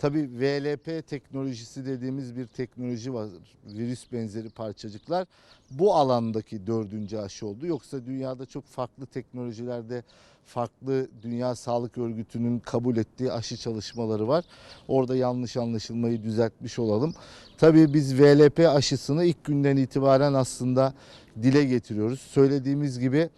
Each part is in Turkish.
Tabii VLP teknolojisi dediğimiz bir teknoloji var. Virüs benzeri parçacıklar. Bu alandaki dördüncü aşı oldu. Yoksa dünyada çok farklı teknolojilerde farklı Dünya Sağlık Örgütü'nün kabul ettiği aşı çalışmaları var. Orada yanlış anlaşılmayı düzeltmiş olalım. Tabii biz VLP aşısını ilk günden itibaren aslında dile getiriyoruz. Söylediğimiz gibi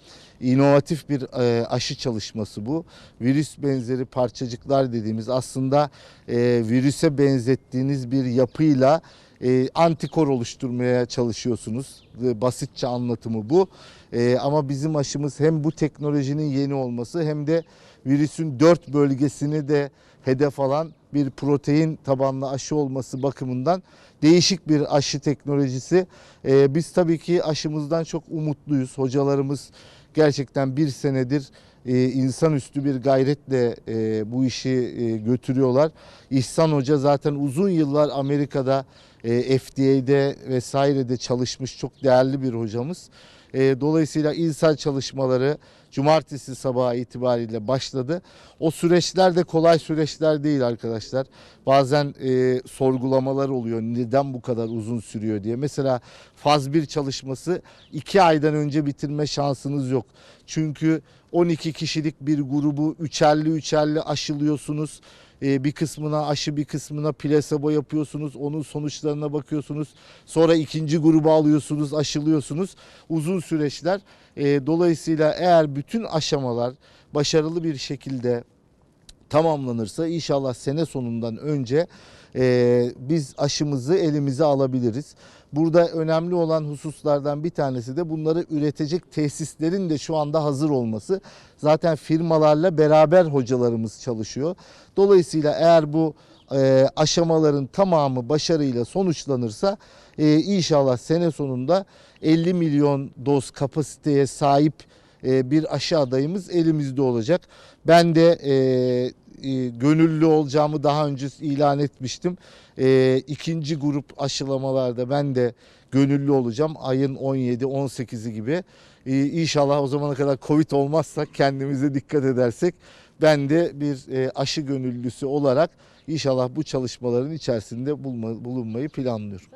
inovatif bir e, aşı çalışması bu. Virüs benzeri parçacıklar dediğimiz aslında e, virüse benzettiğiniz bir yapıyla e, antikor oluşturmaya çalışıyorsunuz. Basitçe anlatımı bu. E, ama bizim aşımız hem bu teknolojinin yeni olması hem de virüsün dört bölgesini de hedef alan bir protein tabanlı aşı olması bakımından değişik bir aşı teknolojisi. E, biz tabii ki aşımızdan çok umutluyuz. Hocalarımız gerçekten bir senedir e, insanüstü bir gayretle e, bu işi e, götürüyorlar. İhsan Hoca zaten uzun yıllar Amerika'da e, FDA'de vesairede çalışmış çok değerli bir hocamız. E, dolayısıyla ilsel çalışmaları cumartesi sabahı itibariyle başladı. O süreçler de kolay süreçler değil arkadaşlar. Bazen e, sorgulamalar oluyor. Neden bu kadar uzun sürüyor diye. Mesela faz 1 çalışması 2 aydan önce bitirme şansınız yok. Çünkü 12 kişilik bir grubu üçerli üçerli aşılıyorsunuz. Ee, bir kısmına aşı bir kısmına plasebo yapıyorsunuz. Onun sonuçlarına bakıyorsunuz. Sonra ikinci grubu alıyorsunuz, aşılıyorsunuz. Uzun süreçler. Ee, dolayısıyla eğer bütün aşamalar başarılı bir şekilde tamamlanırsa inşallah sene sonundan önce e, biz aşımızı elimize alabiliriz. Burada önemli olan hususlardan bir tanesi de bunları üretecek tesislerin de şu anda hazır olması. Zaten firmalarla beraber hocalarımız çalışıyor. Dolayısıyla eğer bu e, aşamaların tamamı başarıyla sonuçlanırsa e, inşallah sene sonunda 50 milyon doz kapasiteye sahip e, bir aşı adayımız elimizde olacak. Ben de e, gönüllü olacağımı daha önce ilan etmiştim. E, ikinci grup aşılamalarda ben de gönüllü olacağım. Ayın 17-18'i gibi. E, inşallah o zamana kadar Covid olmazsa kendimize dikkat edersek ben de bir e, aşı gönüllüsü olarak inşallah bu çalışmaların içerisinde bulma- bulunmayı planlıyorum.